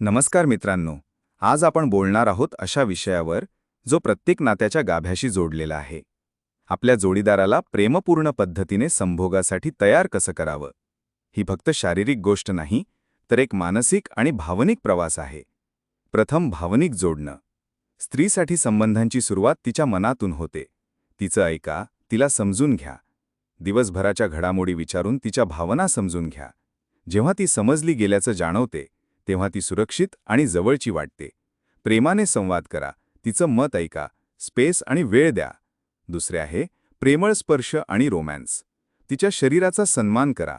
नमस्कार मित्रांनो आज आपण बोलणार आहोत अशा विषयावर जो प्रत्येक नात्याच्या गाभ्याशी जोडलेला आहे. आपल्या जोडीदाराला प्रेमपूर्ण पद्धतीने संभोगासाठी तयार कसं करावं? ही फक्त शारीरिक गोष्ट नाही तर एक मानसिक आणि भावनिक प्रवास आहे. प्रथम भावनिक जोडणं. स्त्रीसाठी संबंधांची सुरुवात तिच्या मनातून होते. तिचं ऐका तिला समजून घ्या. दिवसभराच्या घडामोडी विचारून तिच्या भावना समजून घ्या. जेव्हा ती समजली गेल्याचं जाणवते तेव्हा ती सुरक्षित आणि जवळची वाटते. प्रेमाने संवाद करा. तिचं मत ऐका. स्पेस आणि वेळ द्या. दुसरे आहे प्रेमळ स्पर्श आणि रोमॅन्स. तिच्या शरीराचा सन्मान करा.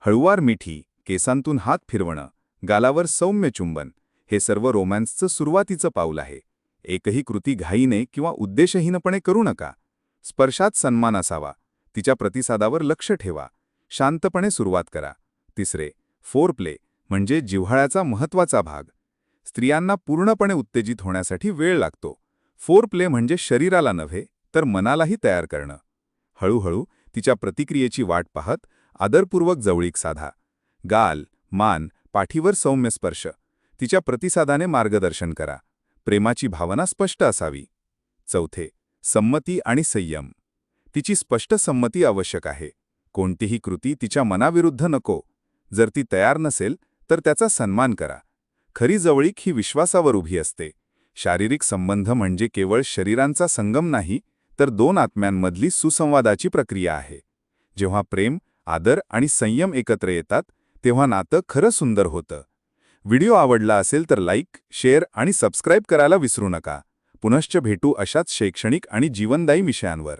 हळुवार मिठी केसांतून हात फिरवणं गालावर सौम्य चुंबन हे सर्व रोमॅन्सचं सुरुवातीचं पाऊल आहे. एकही कृती घाईने किंवा उद्देशहीनपणे करू नका. स्पर्शात सन्मान असावा. तिच्या प्रतिसादावर लक्ष ठेवा. शांतपणे सुरुवात करा. तिसरे फोर प्ले. म्हणजे जिव्हाळ्याचा महत्त्वाचा भाग. स्त्रियांना पूर्णपणे उत्तेजित होण्यासाठी वेळ लागतो. फोर प्ले म्हणजे शरीराला नव्हे तर मनालाही तयार करणं. हळूहळू तिच्या प्रतिक्रियेची वाट पाहत आदरपूर्वक जवळीक साधा. गाल मान पाठीवर सौम्य स्पर्श. तिच्या प्रतिसादाने मार्गदर्शन करा. प्रेमाची भावना स्पष्ट असावी. चौथे संमती आणि संयम. तिची स्पष्ट संमती आवश्यक आहे. कोणतीही कृती तिच्या मनाविरुद्ध नको. जर ती तयार नसेल तर त्याचा सन्मान करा. खरी जवळीक ही विश्वासावर उभी असते. शारीरिक संबंध म्हणजे केवळ शरीरांचा संगम नाही तर दोन आत्म्यांमधली सुसंवादाची प्रक्रिया आहे. जेव्हा प्रेम आदर आणि संयम एकत्र येतात तेव्हा नातं खरं सुंदर होतं. व्हिडिओ आवडला असेल तर लाईक शेअर आणि सबस्क्राईब करायला विसरू नका. पुनश्च भेटू अशाच शैक्षणिक आणि जीवनदायी विषयांवर.